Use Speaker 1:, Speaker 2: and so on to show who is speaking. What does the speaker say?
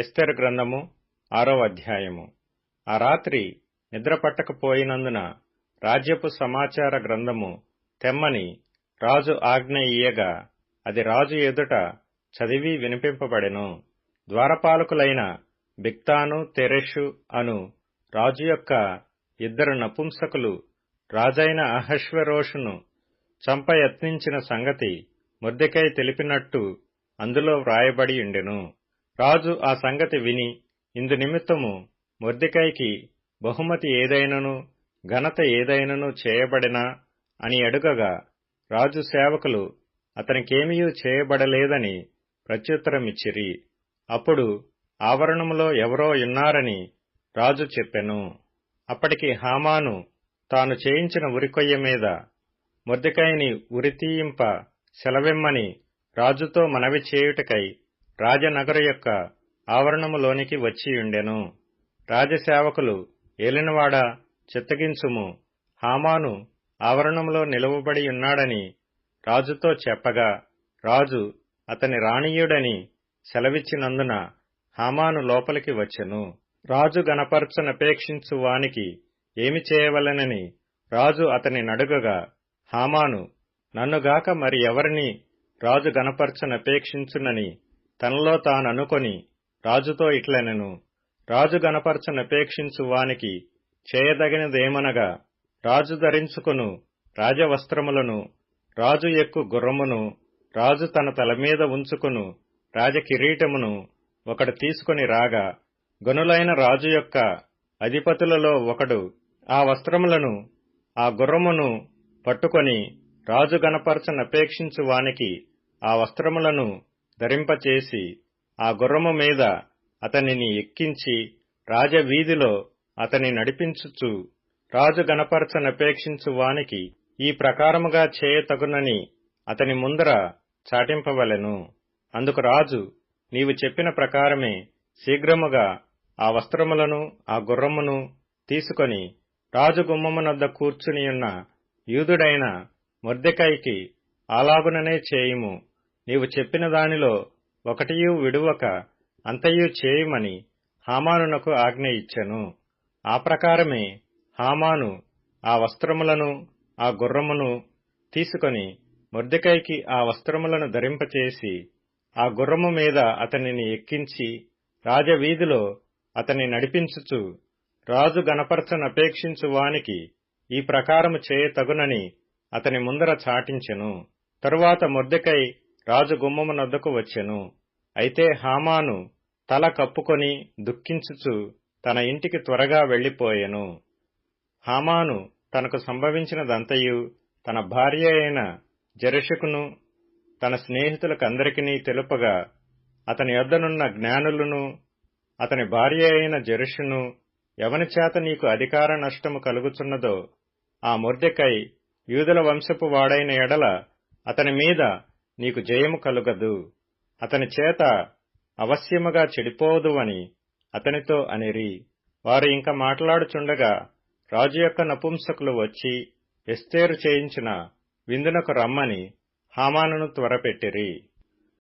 Speaker 1: Esther గ్రంథము ఆరో అధ్యాయము ఆ రాత్రి నిద్రపట్టకపోయినందున రాజ్యపు సమాచార గ్రంథము తెమ్మని రాజు ఆజ్ఞ ఇయ్యగా అది రాజు ఎదుట చదివి వినిపింపబడెను ద్వారపాలకులైన బిక్తాను తెరెషు అను రాజు యొక్క ఇద్దరు నపుంసకులు రాజైన అహశ్వరోషును చంపయత్నించిన సంగతి ముర్దెకై తెలిపినట్టు అందులో వ్రాయబడి ఉండెను రాజు ఆ సంగతి విని ఇందు నిమిత్తము మొర్దికాయికి బహుమతి ఏదైనను ఘనత ఏదైనను చేయబడినా అని అడుగగా రాజు సేవకులు అతనికేమీ చేయబడలేదని ప్రత్యుత్తరమిచ్చిరి అప్పుడు ఆవరణములో ఎవరో ఉన్నారని రాజు చెప్పెను అప్పటికి హామాను తాను చేయించిన ఉరికొయ్య మీద మొర్దికాయని ఉరితీయింప సెలవిమ్మని రాజుతో మనవి చేయుటకై రాజనగర యొక్క ఆవరణములోనికి వచ్చియుండెను రాజసేవకులు ఏలినవాడ చిత్తగించుము హామాను ఆవరణంలో నిలవబడి ఉన్నాడని రాజుతో చెప్పగా రాజు అతని రాణీయుడని సెలవిచ్చినందున హామాను లోపలికి వచ్చెను రాజు గణపరచనపేక్షించు వానికి ఏమి చేయవలెనని రాజు అతని నడుగగా హామాను నన్నుగాక మరి ఎవరిని రాజు గణపరచనపేక్షించునని తనలో తాననుకొని రాజుతో ఇట్లనెను రాజు గణపరచనపేక్షించు వానికి చేయదగినదేమనగా రాజు ధరించుకును రాజవస్త్రములను రాజు ఎక్కు గుర్రమును రాజు తన తలమీద ఉంచుకును రాజకిరీటమును ఒకడు తీసుకుని రాగా గనులైన రాజు యొక్క అధిపతులలో ఒకడు ఆ వస్త్రములను ఆ గుర్రమును పట్టుకొని రాజు గణపరచనపేక్షించు వానికి ఆ వస్త్రములను ధరింపచేసి ఆ గుర్రము మీద అతనిని ఎక్కించి రాజవీధిలో అతని నడిపించుచు రాజు గణపరచనపేక్షించు వానికి ఈ ప్రకారముగా చేయతగునని అతని ముందర చాటింపవలెను అందుకు రాజు నీవు చెప్పిన ప్రకారమే శీఘ్రముగా ఆ వస్త్రములను ఆ గుర్రమును తీసుకొని రాజు గుమ్మమునద్ద కూర్చునియున్న యూదుడైన మొర్దెకైకి అలాగుననే చేయుము నీవు చెప్పిన దానిలో ఒకటియు విడువక అంతయు చేయమని హామానునకు ఆజ్ఞ ఇచ్చెను ఆ ప్రకారమే హామాను ఆ వస్త్రములను ఆ గుర్రమును తీసుకొని మొర్దికైకి ఆ వస్త్రములను ధరింపచేసి ఆ గుర్రము మీద అతనిని ఎక్కించి రాజవీధిలో అతని నడిపించుచు రాజు గణపరచనపేక్షించు వానికి ఈ ప్రకారము చేయతగునని అతని ముందర చాటించెను తరువాత మొర్దెకై రాజు గుమ్మము నద్దకు వచ్చెను అయితే హామాను తల కప్పుకొని దుఃఖించుచు తన ఇంటికి త్వరగా వెళ్లిపోయెను హామాను తనకు సంభవించినదంతయు తన భార్య అయిన జరషకును తన స్నేహితులకందరికీ తెలుపగా అతని వద్దనున్న జ్ఞానులను అతని భార్య అయిన జరుషును ఎవని చేత నీకు అధికార నష్టము కలుగుచున్నదో ఆ మొర్దెకై యూదుల వంశపు వాడైన ఎడల అతని మీద నీకు జయము కలుగదు అతని చేత అవశ్యముగా చెడిపోదు అని అతనితో అనిరి వారు ఇంకా మాట్లాడుచుండగా రాజు యొక్క నపుంసకులు వచ్చి ఎస్తేరు చేయించిన విందునకు రమ్మని హామానును త్వరపెట్టిరి